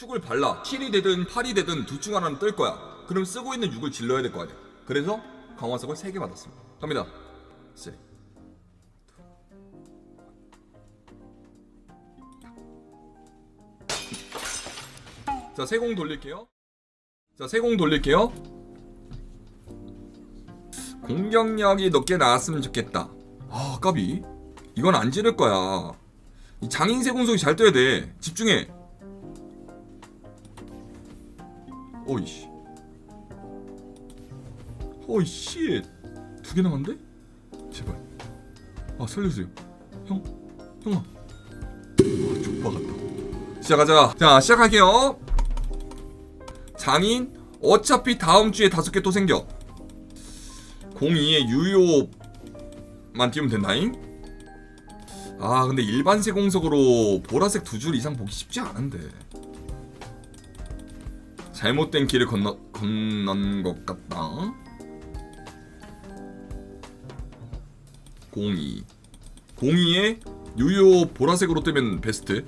축을 발라 7이 되든 8이 되든 둘 중 하나는 뜰 거야 그럼 쓰고 있는 6을 질러야 될 거 아니야 그래서 강화석을 3개 받았습니다 갑니다 3 자, 세공 돌릴게요. 자, 세공 돌릴게요. 공격력이 높게 나왔으면 좋겠다. 아, 까비. 이건 안 지를 거야. 이 장인 세공속이 잘 떠야 돼. 집중해. 오이씨. 오이씨. 두개 남았는데? 제발. 아, 살려주세요. 형, 형아. 아, 족바 같다. 시작하자. 자, 시작할게요. 장인 어차피 다음 주에 다섯 개 또 생겨 02에 유효만 띄우면 된다잉 아 근데 일반 세공석으로 보라색 두 줄 이상 보기 쉽지 않은데 잘못된 길을 건너, 건넌 것 같다 02 02에 유효 보라색으로 뜨면 베스트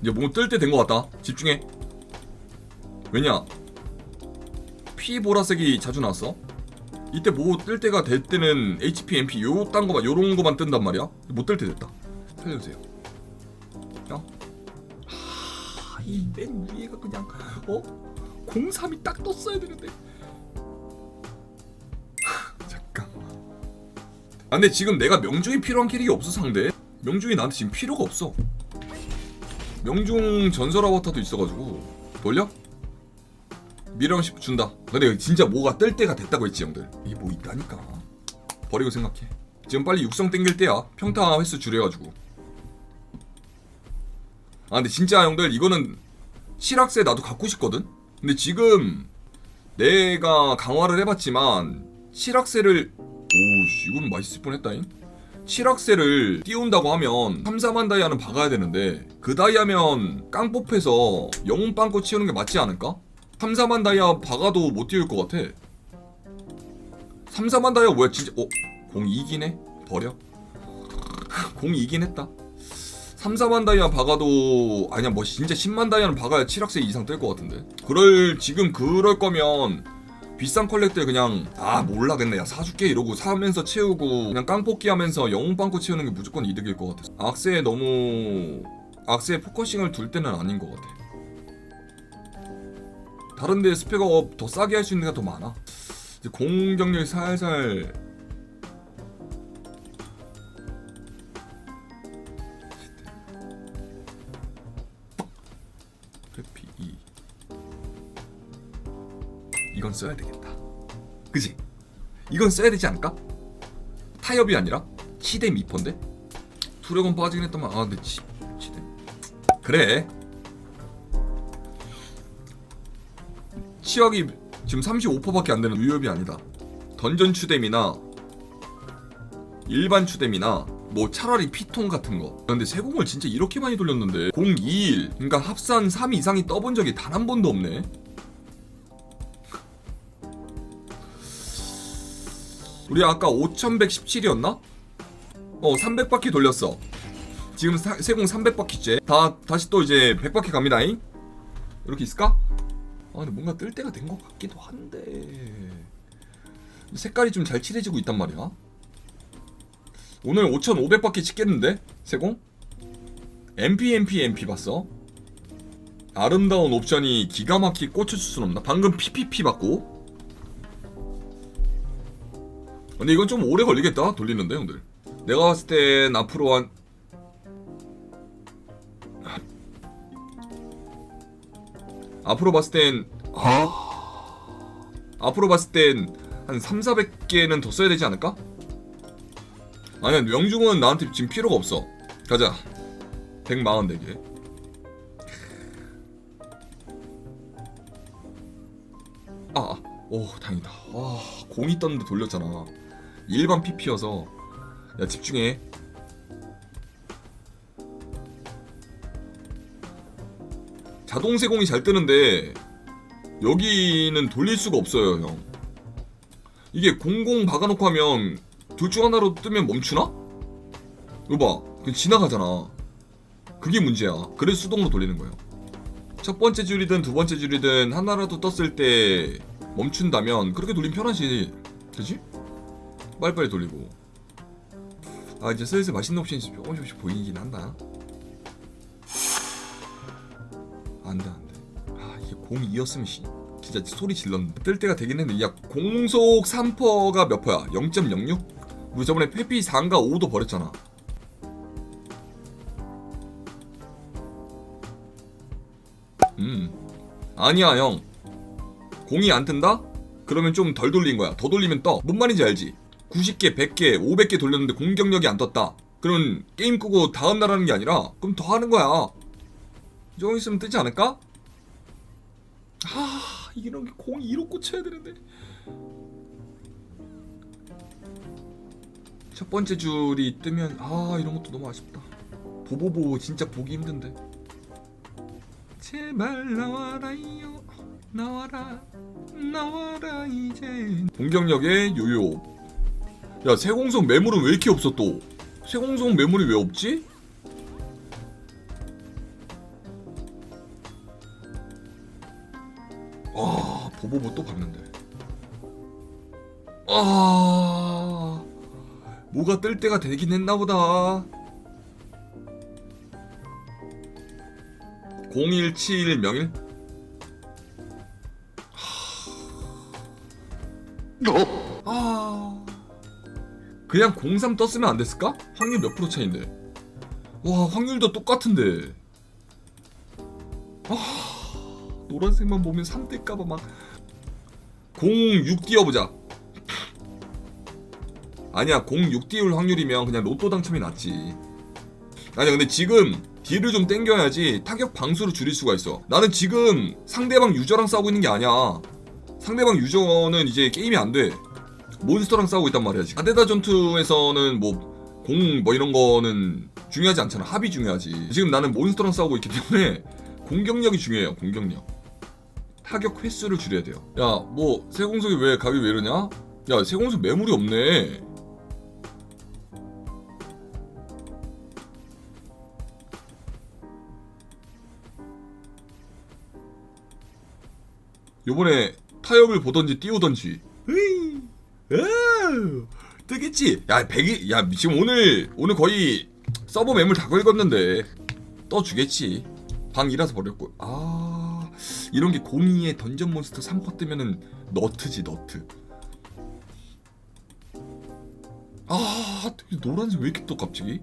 이제 뭔가 뜰때 된 것 같다 집중해 왜냐? 피 보라색이 자주 나왔어. 이때 뭐 뜰 때가 될 때는 HP, MP 요 딴 거만 요런 거만 뜬단 말이야. 못 뜰 때 됐다. 살려주세요. 이 맨 위에가 그냥 어? 03이 딱 떴어야 되는데. 하, 잠깐만. 아 근데 지금 내가 명중이 필요한 캐릭이 없어 상대. 명중이 나한테 지금 필요가 없어. 명중 전설 아바타도 있어가지고 돌려? 미래형십 준다. 근데 진짜 뭐가 뜰 때가 됐다고 했지 형들. 이게 뭐 있다니까. 버리고 생각해. 지금 빨리 육성 땡길 때야. 평타 횟수 줄여가지고. 아 근데 진짜 형들 이거는 실학세 나도 갖고 싶거든. 근데 지금 내가 강화를 해봤지만 실학세를 오씨 이건 맛있을 뻔했다잉. 실학세를 띄운다고 하면 3, 4만 다이아는 박아야 되는데 그 다이아면 깡뽑해서 영웅 빵꾸 치우는 게 맞지 않을까? 3, 4만 다이아 박아도 못 띄울 것 같아 3, 4만 다이아 뭐야 진짜 어? 공 2기네? 버려 공 2긴 했다 3, 4만 다이아 박아도 아니야 뭐 진짜 10만 다이아는 박아야 7학세 이상 뜰 것 같은데. 그럴 지금 그럴 거면 비싼 컬렉들 그냥 아 몰라겠네 야 사줄게 이러고 사면서 채우고 그냥 깡뽑기 하면서 영웅 빵꾸 채우는 게 무조건 이득일 것 같아 악세에 너무 악세에 포커싱을 둘 때는 아닌 것 같아. 다른데 스펙업 더 싸게 할 수 있는 게 더 많아. 공격력이 살살 2 이건 써야 되겠다 그지? 이건 써야 되지 않을까? 타협이 아니라 치대 미퍼인데? 투력은 빠지긴 했더만 아 근데 치, 치대 그래 치약이 지금 35%밖에 안 되는 위협이 아니다. 던전 추뎀이나 일반 추뎀이나 뭐 차라리 피통 같은 거. 근데 세 공을 진짜 이렇게 많이 돌렸는데 021 그러니까 합산 3 이상이 떠본 적이 단 한 번도 없네. 우리 아까 5117이었나? 어 300바퀴 돌렸어. 지금 사, 세공 300바퀴째. 다 다시 또 이제 100바퀴 갑니다잉. 이렇게 있을까? 아 근데 뭔가 뜰 때가 된 것 같기도 한데 색깔이 좀 잘 칠해지고 있단 말이야 오늘 5,500바퀴 찍겠는데? 세공? MP MP MP 봤어? 아름다운 옵션이 기가 막히게 꽂혀줄 순 없나? 방금 PPP 받고 근데 이건 좀 오래 걸리겠다 돌리는데 형들 내가 봤을 땐 앞으로 한 앞으로 봤을 땐 아... 앞으로 봤을 땐 한 3, 400개는 더 써야 되지 않을까? 아니야 명중은 나한테 지금 필요가 없어. 가자. 144개. 아, 아, 오 다행이다. 와 공이 떴는데 돌렸잖아. 일반 PP여서. 야 집중해. 자동 세공이 잘 뜨는데 여기는 돌릴 수가 없어요 형. 이게 00 박아놓고 하면 둘 중 하나로 뜨면 멈추나? 이거 봐 그냥 지나가잖아. 그게 문제야. 그래서 수동으로 돌리는 거예요. 첫 번째 줄이든 두 번째 줄이든 하나라도 떴을 때 멈춘다면 그렇게 돌리면 편하지. 그지? 빨리빨리 돌리고. 아 이제 슬슬 맛있는 옵션이 조금씩 조금씩 보이긴 한다. 안 돼 안 돼. 아 이게 공이었으면 씨. 진짜 소리 질렀는데. 뜰 때가 되긴 했는데. 야 공속 3퍼가 몇 퍼야? 0.06? 우리 저번에 페피 4인가 5도 버렸잖아. 음. 아니야 형. 공이 안 뜬다? 그러면 좀 덜 돌린 거야. 더 돌리면 떠뭔 말인지 알지? 90개 100개 500개 돌렸는데 공격력이 안 떴다. 그럼 게임 끄고 다음 날 하는 게 아니라 그럼 더 하는 거야. 조금 있으면 뜨지 않을까? 아 이런 게 공이 1호 꽂혀야 되는데 첫 번째 줄이 뜨면 아 이런 것도 너무 아쉽다. 보보보 진짜 보기 힘든데. 제발 나와라요. 나와라. 나와라 이제. 공격력의 요요. 야 세공성 매물은 왜 이렇게 없어 또? 세공성 매물이 왜 없지? 아 보보보 또 봤는데. 아 뭐가 뜰 때가 되긴 했나 보다. 0171 명일? 아. 그냥 03 떴으면 안 됐을까? 확률 몇 프로 차인데? 와 확률도 똑같은데. 아 노란색만 보면 3 뜰까봐 막 06 띄워보자 아니야 06 띄울 확률이면 그냥 로또 당첨이 낫지. 아니야 근데 지금 딜을 좀 땡겨야지 타격 방수를 줄일 수가 있어. 나는 지금 상대방 유저랑 싸우고 있는 게 아니야. 상대방 유저는 이제 게임이 안돼. 몬스터랑 싸우고 있단 말이야 지금. 아데다 전투에서는 뭐 공뭐 이런 거는 중요하지 않잖아. 합이 중요하지. 지금 나는 몬스터랑 싸우고 있기 때문에 공격력이 중요해요 공격력. 타격 횟수를 줄여야 돼요. 야 뭐 세공속이 왜 가격이 왜 이러냐? 야 세공속 매물이 없네 요번에 타협을 보던지 띄우던지. 으이, 뜨겠지? 야 백이 야 지금 오늘 오늘 거의 서버 매물 다 긁었는데 떠주겠지. 방이라서 버렸고. 아 이런 게 고미의 던전 몬스터 3퍼 뜨면은 너트지 너트. 아 노란색 왜 이렇게 또 갑자기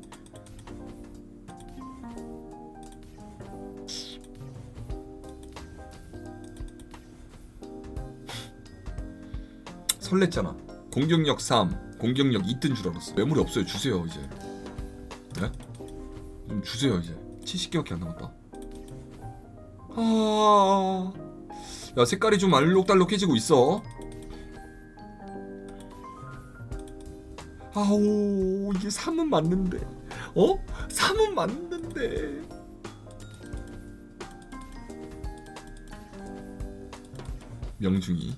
설렜잖아. 공격력 3, 공격력 2뜬 줄 알았어. 매물이 없어요. 주세요 이제. 네? 좀 주세요 이제. 70개밖에 안 남았다. 아, 야 색깔이 좀 알록달록해지고 있어. 아오 이게 3은 맞는데, 어? 3은 맞는데. 명중이.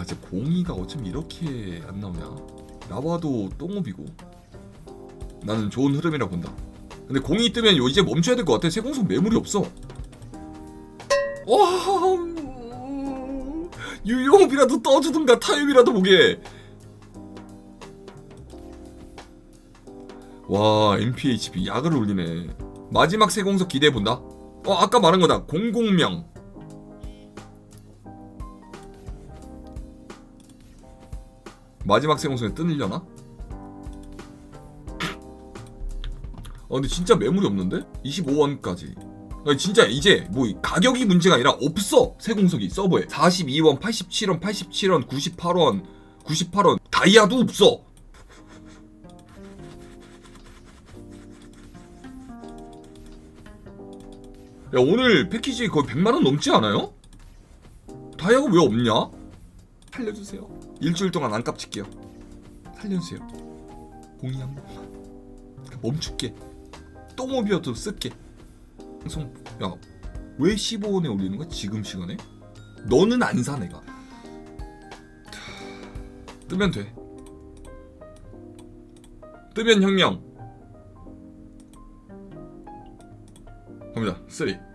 야, 이제 공이가 어쩜 이렇게 안 나오냐? 나와도 똥업이고. 나는 좋은 흐름이라 본다. 근데 공이 뜨면 요 이제 멈춰야 될 것 같아. 세공속 매물이 없어. 와, 유용업이라도 떠주든가 타협이라도 보게. 와, MPHP 약을 올리네. 마지막 세공속 기대해 본다. 어, 아까 말한 거다. 공공명. 마지막 세공선에 뜨려나? 어 근데 진짜 매물이 없는데? 25원까지 아니, 진짜 이제 뭐 가격이 문제가 아니라 없어 세공석이 서버에 42원, 87원, 87원, 98원, 98원 다이아도 없어 야 오늘 패키지 거의 100만원 넘지 않아요? 다이아가 왜 없냐? 살려주세요 일주일 동안 안 깝칠게요. 살려주세요. 공이 한 번만. 멈출게. 똥업이어도 쓸게. 방송 야, 왜 15원에 올리는 거야? 지금 시간에? 너는 안 사 내가. 뜨면 돼. 뜨면 혁명. 갑니다. 3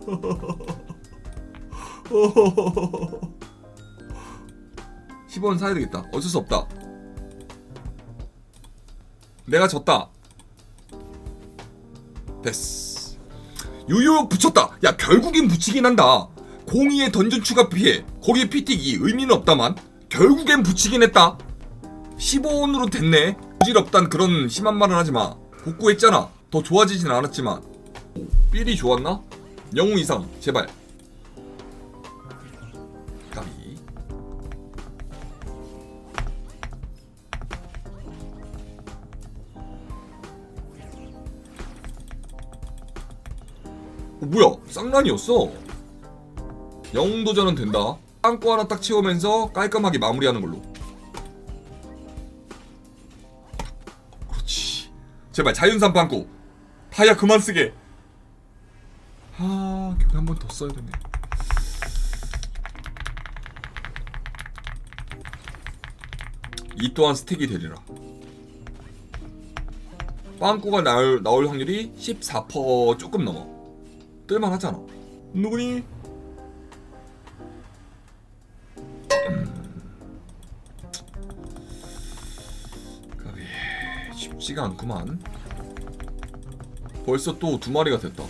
10원 사야 되겠다. 어쩔 수 없다. 내가 졌다. 됐어. 유효 붙였다. 야 결국엔 붙이긴 한다. 공이의 던전 추가 피해. 거기에 피틱이 의미는 없다만 결국엔 붙이긴 했다. 15원으로 됐네. 부질없단 그런 심한 말은 하지 마. 복구했잖아. 더 좋아지진 않았지만. 오, 삘이 좋았나? 영웅 이상 제발. 까비. 어, 뭐야? 쌍란이었어. 영웅 도전은 된다. 빵꾸 하나 딱 채우면서 깔끔하게 마무리하는 걸로. 그렇지. 제발 자윤산 빵꾸. 다이아 그만 쓰게. 아, 겨우 한번 더 써야 되네. 이 또한 스택이 되리라. 빵꾸가 나올, 나올 확률이 14% 조금 넘어. 뜰만 하잖아. 누구니? 까비 쉽지가 않구만. 벌써 또 두 마리가 됐다.